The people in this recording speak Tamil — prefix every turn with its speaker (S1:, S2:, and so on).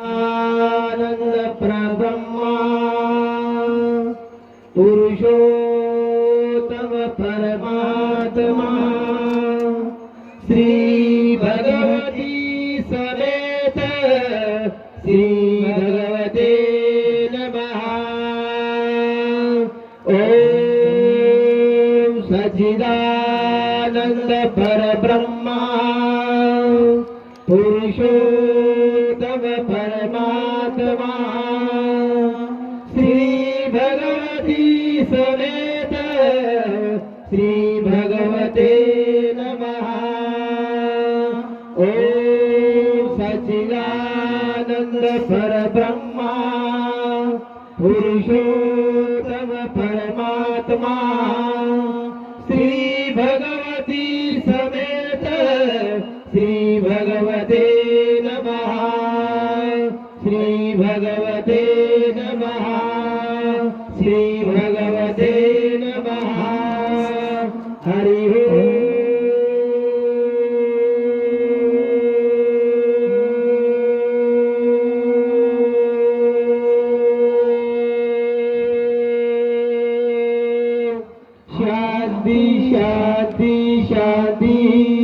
S1: ஆனந்த பிரதம்மா புருஷோத்தம பரமாத்மா ஸ்ரீ பகவதி சமேத ஸ்ரீ பகவதே நமஹா ஓம் சச்சிதானந்த பரபிரம்மா புருஷோ परमात्मा श्री भगवती समेत श्री भगवते नमः। ॐ सच्चिदानन्द परब्रह्मा पुरुषोत्तम परमात्मा। श्री भगवती समेत श्री भगवते नमः। श्री भगवते नमः। हरि शांति शांति शांति।